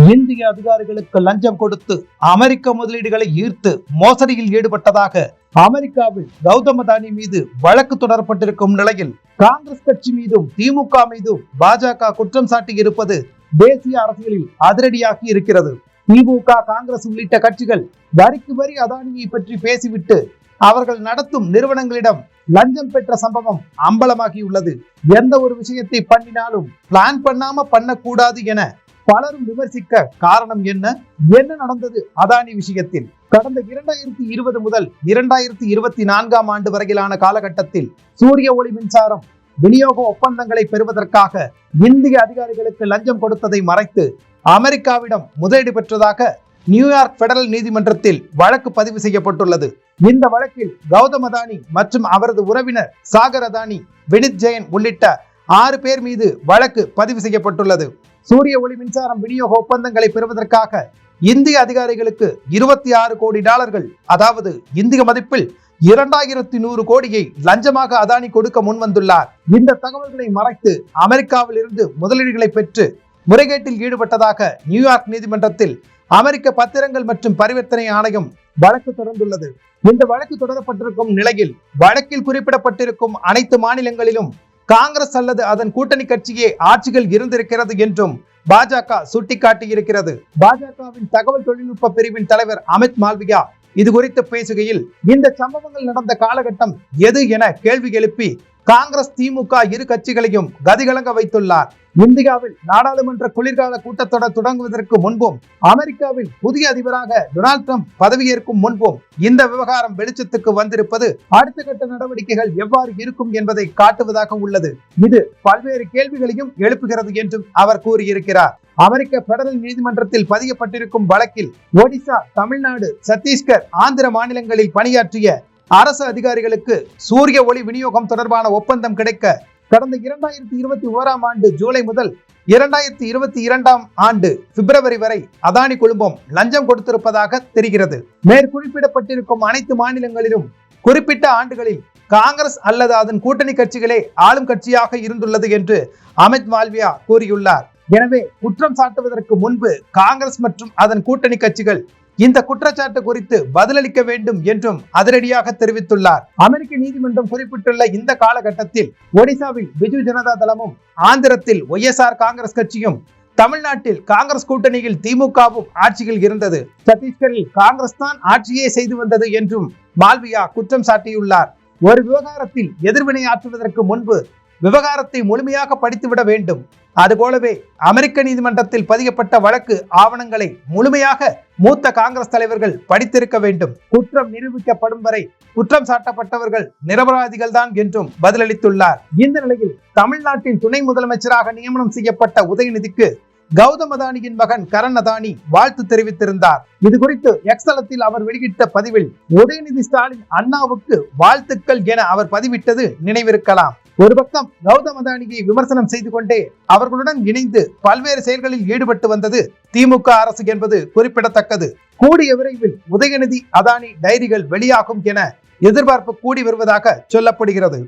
இந்திய அதிகாரிகளுக்கு லஞ்சம் கொடுத்து அமெரிக்க முதலீடுகளை ஈர்த்து மோசடியில் ஈடுபட்டதாக அமெரிக்காவில் கௌதம் அதானி மீது வழக்கு தொடரப்பட்டிருக்கும் நிலையில் காங்கிரஸ் கட்சி மீதும் திமுக மீதும் பாஜக குற்றம் சாட்டி இருப்பது தேசிய அரசியலில் அதிரடியாகி இருக்கிறது. திமுக காங்கிரஸ் உள்ளிட்ட கட்சிகள் வரிக்கு வரி அதானியை பற்றி பேசிவிட்டு அவர்கள் நடத்தும் நிறுவனங்களிடம் லஞ்சம் பெற்ற சம்பவம் அம்பலமாகியுள்ளது. எந்த ஒரு விஷயத்தை பண்ணினாலும் பிளான் பண்ணாம பண்ணக்கூடாது என பலரும் விமர்சிக்க காரணம் என்ன? என்ன நடந்தது? அதானி விஷயத்தில். கடந்த இரண்டாயிரத்தி இருபது முதல் இரண்டாயிரத்தி இருபத்தி நான்காம் ஆண்டு வரையிலான காலகட்டத்தில் சூரிய ஒளி மின்சாரம் விநியோக ஒப்பந்தங்களை பெறுவதற்காக இந்திய அதிகாரிகளுக்கு லஞ்சம் கொடுத்ததை மறைத்து அமெரிக்காவிடம் முதலீடு பெற்றதாக நியூயார்க் பெடரல் நீதிமன்றத்தில் வழக்கு பதிவு செய்யப்பட்டுள்ளது. இந்த வழக்கில் கௌதம் அதானி மற்றும் அவரது உறவினர் சாகர் அதானி வினித் ஜெயன் உள்ளிட்ட ஆறு பேர் மீது வழக்கு பதிவு செய்யப்பட்டுள்ளது. சூரிய ஒளி மின்சாரம் விநியோக ஒப்பந்தங்களை பெறுவதற்காக இந்திய அதிகாரிகளுக்கு இருபத்தி ஆறு கோடி டாலர்கள் அதாவது இந்திய மதிப்பில் இரண்டாயிரத்தி நூறு கோடியை லஞ்சமாக அதானி கொடுக்க முன்வந்துள்ளார். இந்த தகவல்களை மறைத்து அமெரிக்காவில் இருந்து முதலீடுகளை பெற்று முறைகேட்டில் ஈடுபட்டதாக நியூயார்க் நீதிமன்றத்தில் அமெரிக்க பத்திரங்கள் மற்றும் பரிவர்த்தனை ஆணையம் வழக்கு தொடர்ந்துள்ளது. இந்த வழக்கு தொடரப்பட்டிருக்கும் நிலையில் வழக்கில் குறிப்பிடப்பட்டிருக்கும் அனைத்து மாநிலங்களிலும் காங்கிரஸ் அல்லது அதன் கூட்டணி கட்சியே ஆட்சிகள் இருந்திருக்கிறது என்றும் பாஜக சுட்டிக்காட்டியிருக்கிறது. பாஜகவின் தகவல் தொழில்நுட்ப பிரிவின் தலைவர் அமித் மால்வியா இது குறித்து பேசுகையில் இந்த சம்பவங்கள் நடந்த காலகட்டம் எது என கேள்வி எழுப்பி காங்கிரஸ் திமுக இரு கட்சிகளையும் கதிகலங்க வைத்துள்ளார். இந்தியாவில் நாடாளுமன்ற குளிர்கால கூட்டத்தொடர் தொடங்குவதற்கு முன்பும் அமெரிக்காவில் புதிய அதிபராக டொனால்ட் ட்ரம்ப் பதவியேற்கும் முன்பும் இந்த விவகாரம் வெளிச்சத்துக்கு வந்திருப்பது அடுத்த கட்ட நடவடிக்கைகள் எவ்வாறு இருக்கும் என்பதை காட்டுவதாக உள்ளது. இது பல்வேறு கேள்விகளையும் எழுப்புகிறது என்றும் அவர் கூறியிருக்கிறார். அமெரிக்க பெடரல் நீதிமன்றத்தில் பதியப்பட்டிருக்கும் வழக்கில் ஒடிசா தமிழ்நாடு சத்தீஸ்கர் ஆந்திர மாநிலங்களில் பணியாற்றிய அரசு அதிகாரிகளுக்கு சூரிய ஒளி விநியோகம் தொடர்பான ஒப்பந்தம் கிடைக்க கடந்த இரண்டாயிரத்தி இருபத்தி ஓராம் ஆண்டு ஜூலை முதல் இரண்டாயிரத்தி இருபத்தி இரண்டாம் ஆண்டு பிப்ரவரி வரை அதானி குழுமம் லஞ்சம் கொடுத்திருப்பதாக தெரிகிறது. மேற்குறிப்பிடப்பட்டிருக்கும் அனைத்து மாநிலங்களிலும் குறிப்பிட்ட ஆண்டுகளில் காங்கிரஸ் அல்லது அதன் கூட்டணி கட்சிகளே ஆளும் கட்சியாக இருந்துள்ளது என்று அமித் மால்வியா கூறியுள்ளார். எனவே குற்றம் சாட்டுவதற்கு முன்பு காங்கிரஸ் மற்றும் அதன் கூட்டணி கட்சிகள் இந்த குற்றச்சாட்டு குறித்து பதிலளிக்க வேண்டும் என்றும் அதிரடியாக தெரிவித்துள்ளார். அமெரிக்க நீதிமன்றம் குறிப்பிட்டுள்ள இந்த காலகட்டத்தில் ஒடிசாவில் பிஜு ஜனதா தளமும் ஆந்திரத்தில் ஒய்எஸ்ஆர் காங்கிரஸ் கட்சியும் தமிழ்நாட்டில் காங்கிரஸ் கூட்டணியில் திமுகவும் ஆட்சியில் இருந்தது. சத்தீஸ்கரில் காங்கிரஸ் தான் ஆட்சியே செய்து வந்தது என்றும் மால்வியா குற்றம் சாட்டியுள்ளார். ஒரு விவகாரத்தில் எதிர்வினை ஆற்றுவதற்கு முன்பு விவகாரத்தை முழுமையாக படித்துவிட வேண்டும். அதுபோலவே அமெரிக்க நீதிமன்றத்தில் பதியப்பட்ட வழக்கு ஆவணங்களை முழுமையாக மூத்த காங்கிரஸ் தலைவர்கள் படித்திருக்க வேண்டும். குற்றம் நிரூபிக்கப்படும் வரை குற்றம் சாட்டப்பட்டவர்கள் நிரபராதிகள் தான் என்றும் பதிலளித்துள்ளார். இந்த நிலையில் தமிழ்நாட்டின் துணை முதலமைச்சராக நியமனம் செய்யப்பட்ட உதயநிதிக்கு கௌதம் அதானியின் மகன் கரண் அதானி வாழ்த்து தெரிவித்திருந்தார். இது குறித்து எக்ஸலத்தில் அவர் வெளியிட்ட பதிவில் உதயநிதி ஸ்டாலின் அண்ணாவுக்கு வாழ்த்துக்கள் என அவர் பதிவிட்டது நினைவிருக்கலாம். ஒரு பக்கம் கௌதம் அதானியை விமர்சனம் செய்து கொண்டே அவர்களுடன் இணைந்து பல்வேறு செயல்களில் ஈடுபட்டு வந்தது திமுக அரசு என்பது குறிப்பிடத்தக்கது. கூடிய விரைவில் உதயநிதி அதானி டைரிகள் வெளியாகும் என எதிர்பார்ப்பு கூடி வருவதாக சொல்லப்படுகிறது.